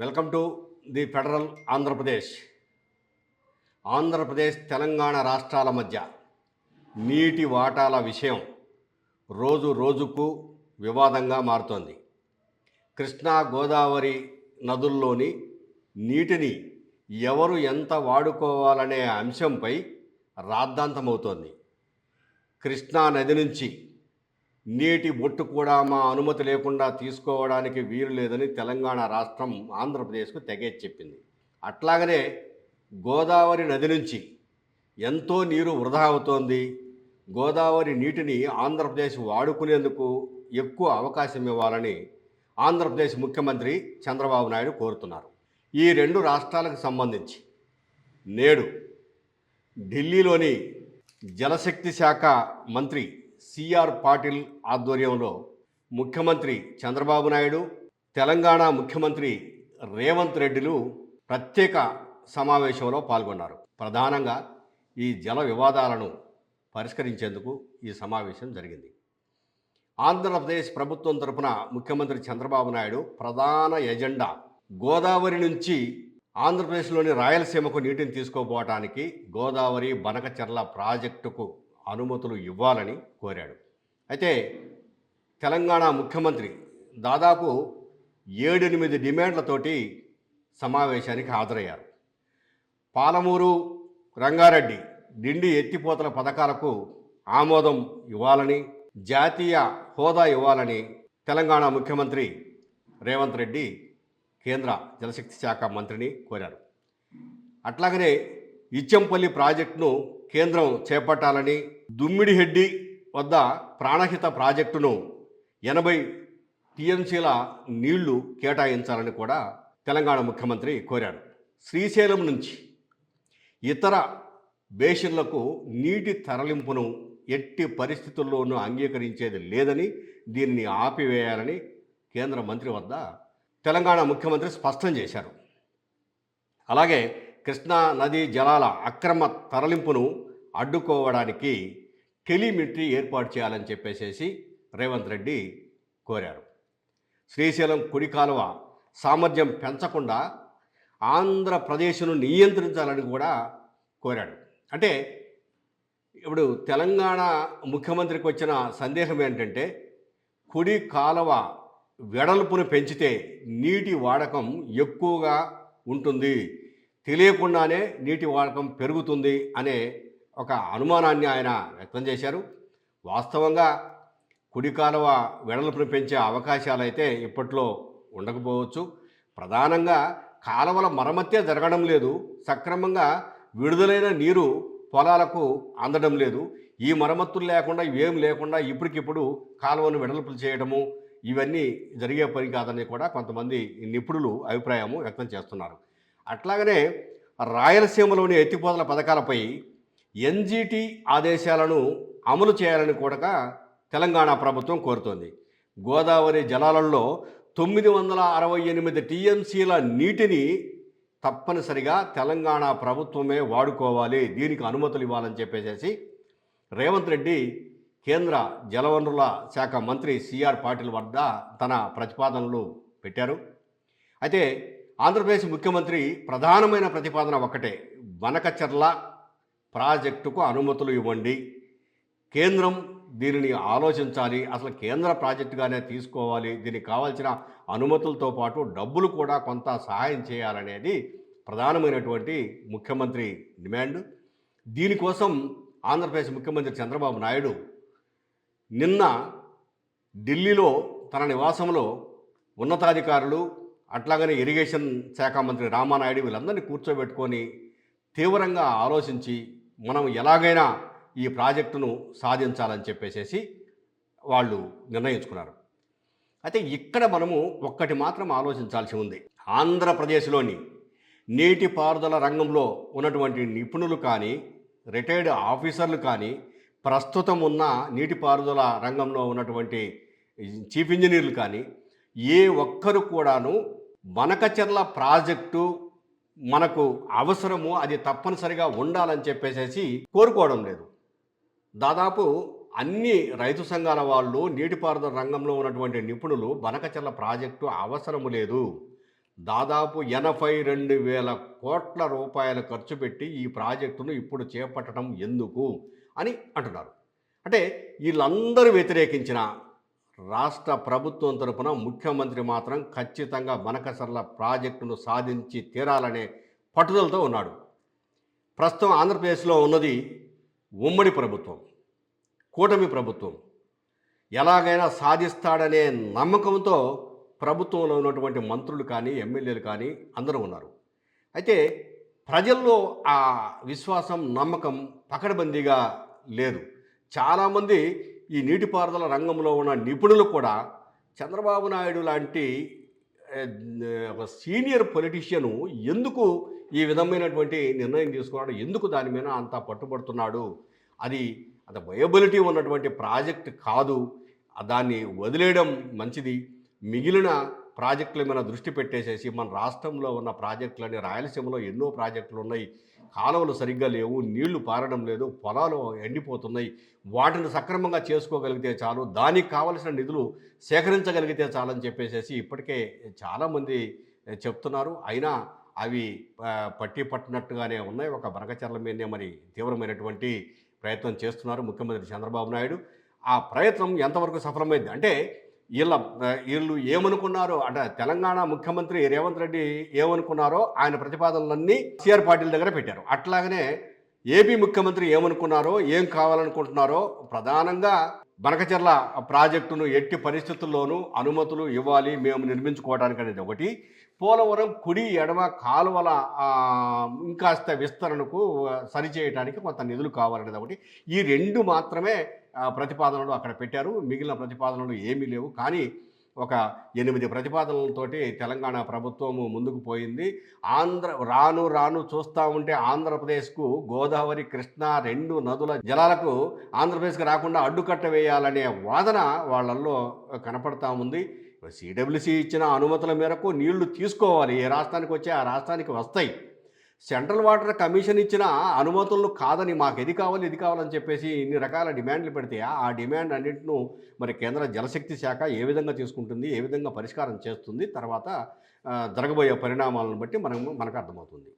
Welcome to the federal Andhra Pradesh. Andhra Pradesh Telangana రాష్ట్రాల మధ్య నీటి వాటాల విషయం రోజు రోజుకు వివాదంగా మారుతోంది. కృష్ణా గోదావరి నదుల్లోని నీటిని ఎవరు ఎంత వాడుకోవాలనే అంశంపై రాద్ధాంతమవుతోంది. కృష్ణా నది నుంచి నీటి బొట్టు కూడా మా అనుమతి లేకుండా తీసుకోవడానికి వీలు లేదని తెలంగాణ రాష్ట్రం ఆంధ్రప్రదేశ్కు తెగేసి చెప్పింది. అట్లాగనే గోదావరి నది నుంచి ఎంతో నీరు వృధా అవుతోంది. గోదావరి నీటిని ఆంధ్రప్రదేశ్ వాడుకునేందుకు ఎక్కువ అవకాశం ఇవ్వాలని ఆంధ్రప్రదేశ్ ముఖ్యమంత్రి చంద్రబాబు నాయుడు కోరుతున్నారు. ఈ రెండు రాష్ట్రాలకు సంబంధించి నేడు ఢిల్లీలోని జలశక్తి శాఖ మంత్రి సిఆర్ పాటిల్ ఆధ్వర్యంలో ముఖ్యమంత్రి చంద్రబాబు నాయుడు తెలంగాణ ముఖ్యమంత్రి రేవంత్ రెడ్డిలు ప్రత్యేక సమావేశంలో పాల్గొన్నారు. ప్రధానంగా ఈ జల వివాదాలను పరిష్కరించేందుకు ఈ సమావేశం జరిగింది. ఆంధ్రప్రదేశ్ ప్రభుత్వం తరపున ముఖ్యమంత్రి చంద్రబాబు నాయుడు ప్రధాన ఎజెండా గోదావరి నుంచి ఆంధ్రప్రదేశ్లోని రాయలసీమకు నీటిని తీసుకోపోవటానికి గోదావరి బనకచెర్ల ప్రాజెక్టుకు అనుమతులు ఇవ్వాలని కోరాడు. అయితే తెలంగాణ ముఖ్యమంత్రి దాదాపు ఏడెనిమిది డిమాండ్లతోటి సమావేశానికి హాజరయ్యారు. పాలమూరు రంగారెడ్డి డిండి ఎత్తిపోతల పథకాలకు ఆమోదం ఇవ్వాలని జాతీయ హోదా ఇవ్వాలని తెలంగాణ ముఖ్యమంత్రి రేవంత్ రెడ్డి కేంద్ర జలశక్తి శాఖ మంత్రిని కోరారు. అట్లాగనే ఇచ్చంపల్లి ప్రాజెక్టును కేంద్రం చేపట్టాలని దుమ్మిడిహెడ్డి వద్ద ప్రాణహిత ప్రాజెక్టును ఎనభై టీఎంసీల నీళ్ళు కేటాయించాలని కూడా తెలంగాణ ముఖ్యమంత్రి కోరారు. శ్రీశైలం నుంచి ఇతర బేషన్లకు నీటి తరలింపును ఎట్టి పరిస్థితుల్లోనూ అంగీకరించేది లేదని దీన్ని ఆపివేయాలని కేంద్ర మంత్రి వద్ద తెలంగాణ ముఖ్యమంత్రి స్పష్టం చేశారు. అలాగే కృష్ణా నదీ జలాల అక్రమ తరలింపును అడ్డుకోవడానికి టెలిమిటరీ ఏర్పాటు చేయాలని చెప్పేసేసి రేవంత్ రెడ్డి కోరారు. శ్రీశైలం కుడి కాలువ సామర్థ్యం పెంచకుండా ఆంధ్రప్రదేశ్ను నియంత్రించాలని కూడా కోరాడు. అంటే ఇప్పుడు తెలంగాణ ముఖ్యమంత్రికి వచ్చిన సందేహం ఏంటంటే కుడి కాలువ వెడల్పును పెంచితే నీటి వాడకం ఎక్కువగా ఉంటుంది. తెలియకుండానే నీటి వాడకం పెరుగుతుంది అనే ఒక అనుమానాన్ని ఆయన వ్యక్తం చేశారు. వాస్తవంగా కుడి కాలువ వెడల్పును పెంచే అవకాశాలు అయితే ఇప్పట్లో ఉండకపోవచ్చు. ప్రధానంగా కాలువల మరమ్మతే జరగడం లేదు. సక్రమంగా విడుదలైన నీరు పొలాలకు అందడం లేదు. ఈ మరమ్మతులు లేకుండా ఇవేం లేకుండా ఇప్పటికిప్పుడు కాలువను వెడల్పులు చేయడము ఇవన్నీ జరిగే పని కాదని కూడా కొంతమంది నిపుణులు అభిప్రాయము వ్యక్తం చేస్తున్నారు. అట్లాగనే రాయలసీమలోని ఎత్తిపోతల పథకాలపై ఎన్జీటీ ఆదేశాలను అమలు చేయాలని కూడా తెలంగాణ ప్రభుత్వం కోరుతోంది. గోదావరి జలాలలో తొమ్మిది వందల అరవై ఎనిమిది టీఎంసీల నీటిని తప్పనిసరిగా తెలంగాణ ప్రభుత్వమే వాడుకోవాలి దీనికి అనుమతులు ఇవ్వాలని చెప్పేసి రేవంత్ రెడ్డి కేంద్ర జలవనరుల శాఖ మంత్రి సిఆర్ పాటిల్ వద్ద తన ప్రతిపాదనలు పెట్టారు. అయితే ఆంధ్రప్రదేశ్ ముఖ్యమంత్రి ప్రధానమైన ప్రతిపాదన ఒకటే వనకచర్ల ప్రాజెక్టుకు అనుమతులు ఇవ్వండి. కేంద్రం దీనిని ఆలోచించాలి. అసలు కేంద్ర ప్రాజెక్టుగానే తీసుకోవాలి. దీనికి కావాల్సిన అనుమతులతో పాటు డబ్బులు కూడా కొంత సహాయం చేయాలనేది ప్రధానమైనటువంటి ముఖ్యమంత్రి డిమాండ్. దీనికోసం ఆంధ్రప్రదేశ్ ముఖ్యమంత్రి చంద్రబాబు నాయుడు నిన్న ఢిల్లీలో తన నివాసంలో ఉన్నతాధికారులు అట్లాగనే ఇరిగేషన్ శాఖ మంత్రి రామానాయుడు వీళ్ళందరినీ కూర్చోబెట్టుకొని తీవ్రంగా ఆలోచించి మనం ఎలాగైనా ఈ ప్రాజెక్టును సాధించాలని చెప్పేసేసి వాళ్ళు నిర్ణయించుకున్నారు. అయితే ఇక్కడ మనము ఒక్కటి మాత్రం ఆలోచించాల్సి ఉంది. ఆంధ్రప్రదేశ్లోని నీటిపారుదల రంగంలో ఉన్నటువంటి నిపుణులు కానీ రిటైర్డ్ ఆఫీసర్లు కానీ ప్రస్తుతం ఉన్న నీటిపారుదల రంగంలో ఉన్నటువంటి చీఫ్ ఇంజనీర్లు కానీ ఏ ఒక్కరు కూడాను బనకచెర్ల ప్రాజెక్టు మనకు అవసరము అది తప్పనిసరిగా ఉండాలని చెప్పేసేసి కోరుకోవడం లేదు. దాదాపు అన్ని రైతు సంఘాల వాళ్ళు నీటిపారుదల రంగంలో ఉన్నటువంటి నిపుణులు బనకచెర్ల ప్రాజెక్టు అవసరము లేదు. దాదాపు ఎనభై రెండు వేల కోట్ల రూపాయలు ఖర్చు పెట్టి ఈ ప్రాజెక్టును ఇప్పుడు చేపట్టడం ఎందుకు అని అంటున్నారు. అంటే వీళ్ళందరూ వ్యతిరేకించిన రాష్ట్ర ప్రభుత్వం తరపున ముఖ్యమంత్రి మాత్రం ఖచ్చితంగా బనకసర్ల ప్రాజెక్టును సాధించి తీరాలనే పట్టుదలతో ఉన్నాడు. ప్రస్తుతం ఆంధ్రప్రదేశ్లో ఉన్నది ఉమ్మడి ప్రభుత్వం కూటమి ప్రభుత్వం. ఎలాగైనా సాధిస్తాడనే నమ్మకంతో ప్రభుత్వంలో ఉన్నటువంటి మంత్రులు కానీ ఎమ్మెల్యేలు కానీ అందరూ ఉన్నారు. అయితే ప్రజల్లో ఆ విశ్వాసం నమ్మకం పకడబందీగా లేదు. చాలామంది ఈ నీటిపారుదల రంగంలో ఉన్న నిపుణులు కూడా చంద్రబాబు నాయుడు లాంటి ఒక సీనియర్ పొలిటీషియను ఎందుకు ఈ విధమైనటువంటి నిర్ణయం తీసుకున్నాడు? ఎందుకు దాని మీద అంత పట్టుబడుతున్నాడు? అది అంత వయబిలిటీ ఉన్నటువంటి ప్రాజెక్ట్ కాదు. దాన్ని వదిలేయడం మంచిది. మిగిలిన ప్రాజెక్టుల మీద దృష్టి పెట్టేసేసి మన రాష్ట్రంలో ఉన్న ప్రాజెక్టులని రాయలసీమలో ఎన్నో ప్రాజెక్టులు ఉన్నాయి. కాలువలు సరిగ్గా లేవు నీళ్ళు పారడం లేదు పొలాలు ఎండిపోతున్నాయి. వాటిని సక్రమంగా చేసుకోగలిగితే చాలు దానికి కావలసిన నిధులు సేకరించగలిగితే చాలని చెప్పేసేసి ఇప్పటికే చాలామంది చెప్తున్నారు. అయినా అవి పట్టి పట్టినట్టుగానే ఉన్నాయి. ఒక బనకచర్ల మీదనే మరి తీవ్రమైనటువంటి ప్రయత్నం చేస్తున్నారు ముఖ్యమంత్రి చంద్రబాబు నాయుడు. ఆ ప్రయత్నం ఎంతవరకు సఫలమైంది? అంటే వీళ్ళ వీళ్ళు ఏమనుకున్నారో అంటే తెలంగాణ ముఖ్యమంత్రి రేవంత్ రెడ్డి ఏమనుకున్నారో ఆయన ప్రతిపాదనలన్నీ సిఆర్ పార్టీల దగ్గర పెట్టారు. అట్లాగనే ఏపీ ముఖ్యమంత్రి ఏమనుకున్నారో ఏం కావాలనుకుంటున్నారో ప్రధానంగా బనకచెర్ల ప్రాజెక్టును ఎట్టి పరిస్థితుల్లోనూ అనుమతులు ఇవ్వాలి మేము నిర్మించుకోవడానికి అనేది ఒకటి. పోలవరం కుడి ఎడమ కాలువల ఇంకాస్త విస్తరణకు సరిచేయడానికి కొంత నిధులు కావాలనేది ఒకటి. ఈ రెండు మాత్రమే ప్రతిపాదనలు అక్కడ పెట్టారు. మిగిలిన ప్రతిపాదనలు ఏమీ లేవు. కానీ ఒక ఎనిమిది ప్రతిపాదనలతోటి తెలంగాణ ప్రభుత్వము ముందుకు పోయింది. ఆంధ్ర రాను రాను చూస్తూ ఉంటే ఆంధ్రప్రదేశ్కు గోదావరి కృష్ణా రెండు నదుల జలాలకు ఆంధ్రప్రదేశ్కి రాకుండా అడ్డుకట్ట వేయాలనే వాదన వాళ్ళల్లో కనపడతా ఉంది. సిడబ్ల్యూసి ఇచ్చిన అనుమతుల మేరకు నీళ్ళు తీసుకోవాలి. ఏ రాష్ట్రానికి వచ్చి ఆ రాష్ట్రానికి వస్తాయి. సెంట్రల్ వాటర్ కమిషన్ ఇచ్చిన అనుమతులను కాదని మాకు ఇది కావాలి ఇది కావాలని చెప్పేసి ఇన్ని రకాల డిమాండ్లు పెడితే ఆ డిమాండ్ అన్నింటిను మరి కేంద్ర జలశక్తి శాఖ ఏ విధంగా తీసుకుంటుంది ఏ విధంగా పరిష్కారం చేస్తుంది తర్వాత జరగబోయే పరిణామాలను బట్టి మనం మనకు అర్థమవుతుంది.